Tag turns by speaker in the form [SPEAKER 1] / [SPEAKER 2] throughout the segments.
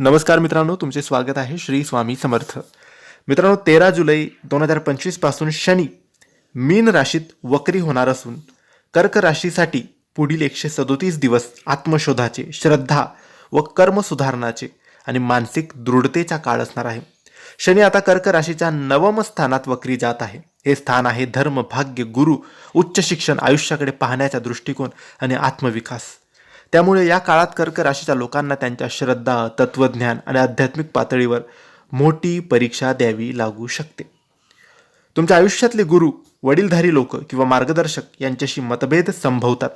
[SPEAKER 1] नमस्कार मित्रांनो तुमचे स्वागत आहे श्री स्वामी समर्थ. मित्रांनो तेरा जुलै दोन हजार पंचवीसपासून शनी मीन राशीत वक्री होणार असून कर्क राशीसाठी पुढील एकशे सदोतीस दिवस आत्मशोधाचे श्रद्धा व कर्म सुधारणाचे आणि मानसिक दृढतेचा काळ असणार आहे. शनी आता कर्क राशीच्या नवम स्थानात वक्री जात आहे. हे स्थान आहे धर्म भाग्य गुरु उच्च शिक्षण आयुष्याकडे पाहण्याचा दृष्टिकोन आणि आत्मविकास. त्यामुळे या काळात कर्क राशीच्या लोकांना त्यांच्या श्रद्धा तत्वज्ञान आणि आध्यात्मिक पातळीवर मोठी परीक्षा द्यावी लागू शकते. तुमच्या आयुष्यातले गुरु वडीलधारी लोक किंवा मार्गदर्शक यांच्याशी मतभेद संभवतात.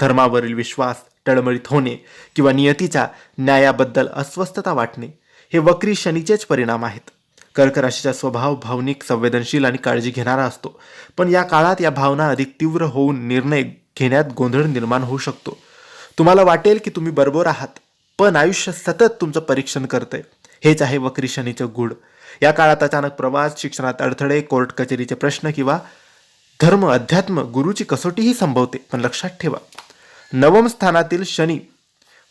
[SPEAKER 1] धर्मावरील विश्वास टळमळीत होणे किंवा नियतीच्या न्यायाबद्दल अस्वस्थता वाटणे हे वक्री शनीचेच परिणाम आहेत. कर्क राशीचा स्वभाव भावनिक संवेदनशील आणि काळजी घेणारा असतो. पण या काळात या भावना अधिक तीव्र होऊन निर्णय घेण्यात गोंधळ निर्माण होऊ शकतो. तुम्हाला वाटेल की तुम्ही बरोबर आहात पण आयुष्य सतत तुमचं परीक्षण करतंय. हेच आहे वक्री शनीचं गुढ. या काळात अचानक प्रवास शिक्षणात अडथळे कोर्ट कचेरीचे प्रश्न किंवा धर्म अध्यात्म गुरुची कसोटीही संभवते पण लक्षात ठेवा. नवम स्थानातील शनी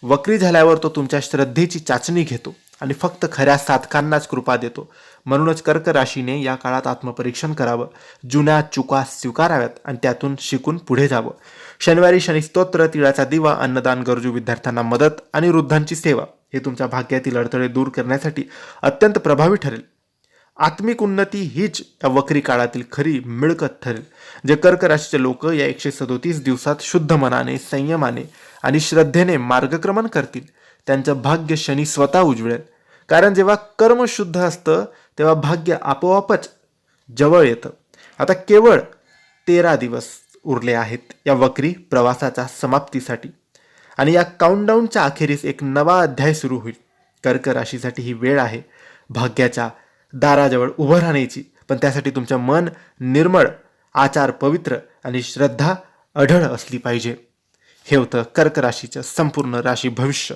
[SPEAKER 1] वक्री झाल्यावर तो तुमच्या श्रद्धेची चाचणी घेतो. आणि फक्त खऱ्या साधकांनाच कृपा देतो. म्हणूनच कर्क राशीने या काळात आत्मपरीक्षण करावं. जुन्या चुका स्वीकाराव्यात आणि त्यातून शिकून पुढे जावं. शनिवारी शनी स्तोत्र तिळाचा दिवा अन्नदान गरजू विद्यार्थ्यांना मदत आणि वृद्धांची सेवा हे तुमच्या भाग्यातील अडथळे दूर करण्यासाठी अत्यंत प्रभावी ठरेल. आत्मिक उन्नती हीच या वक्री काळातील खरी मिळकत ठरेल जे कर्क राशीचे लोक या एकशे सदोतीस दिवसात शुद्ध मनाने संयमाने आणि श्रद्धेने मार्गक्रमण करतील. त्यांचं भाग्य शनी स्वतः उजवेल. कारण जेव्हा कर्म शुद्ध असतं तेव्हा भाग्य आपोआपच जवळ येतं. आता केवळ तेरा दिवस उरले आहेत या वक्री प्रवासाच्या समाप्तीसाठी. आणि या काउंटडाऊनच्या अखेरीस एक नवा अध्याय सुरू होईल. कर्क राशीसाठी ही वेळ आहे. भाग्याच्या दाराजवळ उभं राहण्याची. पण त्यासाठी तुमचं मन निर्मळ आचार पवित्र आणि श्रद्धा अढळ असली पाहिजे. हे होतं कर्क राशीचं संपूर्ण राशी भविष्य.